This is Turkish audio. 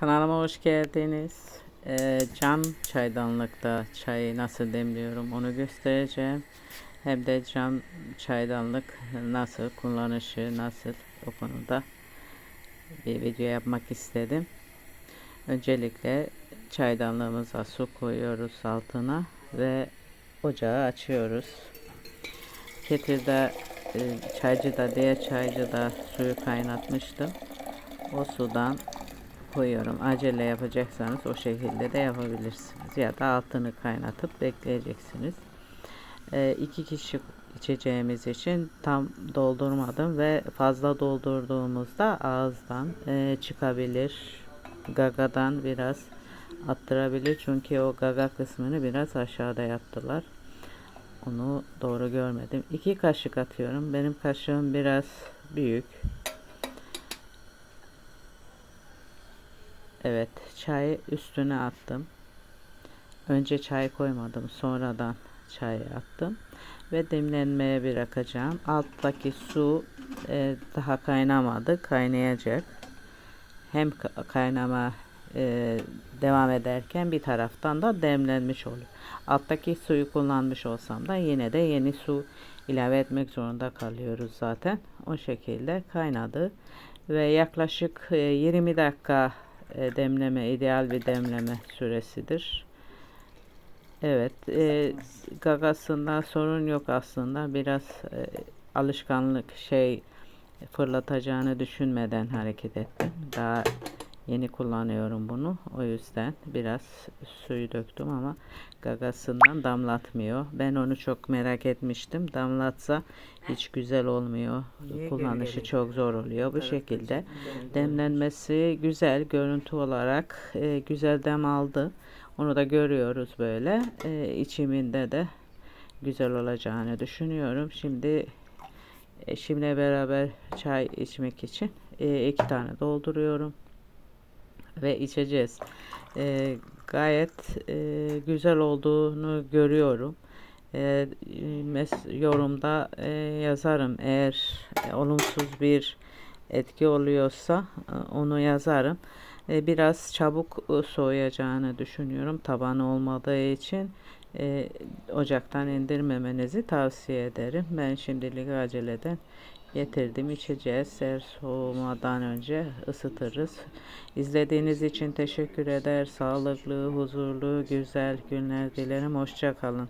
Kanalıma hoş geldiniz. Ee, cam çaydanlıkta çayı nasıl demliyorum onu göstereceğim. Hem de cam çaydanlık nasıl kullanışı nasıl o konuda bir video yapmak istedim. Öncelikle çaydanlığımıza su koyuyoruz altına ve ocağı açıyoruz. Ketirde e, çaycıda diğer çaycıda suyu kaynatmıştım. O sudan koyuyorum. Acele yapacaksanız o şekilde de yapabilirsiniz. Ya da altını kaynatıp bekleyeceksiniz. E, iki kişi içeceğimiz için tam doldurmadım ve fazla doldurduğumuzda ağızdan e, çıkabilir. Gagadan biraz attırabilir. Çünkü o gaga kısmını biraz aşağıda yaptılar. Onu doğru görmedim. İki kaşık atıyorum. Benim kaşığım biraz büyük. Evet, çayı üstüne attım. Önce çay koymadım, sonradan çayı attım ve demlenmeye bırakacağım. Alttaki su e, daha kaynamadı, kaynayacak. Hem kaynama e, devam ederken bir taraftan da demlenmiş oluyor. Alttaki suyu kullanmış olsam da yine de yeni su ilave etmek zorunda kalıyoruz zaten. O şekilde kaynadı ve yaklaşık 20 dakika e, demleme ideal bir demleme süresidir. Evet, e, gagasında sorun yok aslında. Biraz e, alışkanlık şey fırlatacağını düşünmeden hareket ettim. Daha yeni kullanıyorum bunu. O yüzden biraz suyu döktüm ama gagasından damlatmıyor. Ben onu çok merak etmiştim. Damlatsa hiç güzel olmuyor. Kullanışı çok zor oluyor. Bu şekilde demlenmesi güzel. Görüntü olarak e, güzel dem aldı. Onu da görüyoruz böyle. E, içiminde de güzel olacağını düşünüyorum. Şimdi eşimle beraber çay içmek için e, iki tane dolduruyorum ve içeceğiz. E, gayet e, güzel olduğunu görüyorum. E, yorumda e, yazarım eğer e, olumsuz bir etki oluyorsa e, onu yazarım. E, biraz çabuk e, soğuyacağını düşünüyorum tabanı olmadığı için e, ocaktan indirmemenizi tavsiye ederim. Ben şimdilik aceleden getirdim içeceğiz. Eğer soğumadan önce ısıtırız. İzlediğiniz için teşekkür eder. Sağlıklı, huzurlu, güzel günler dilerim. Hoşça kalın.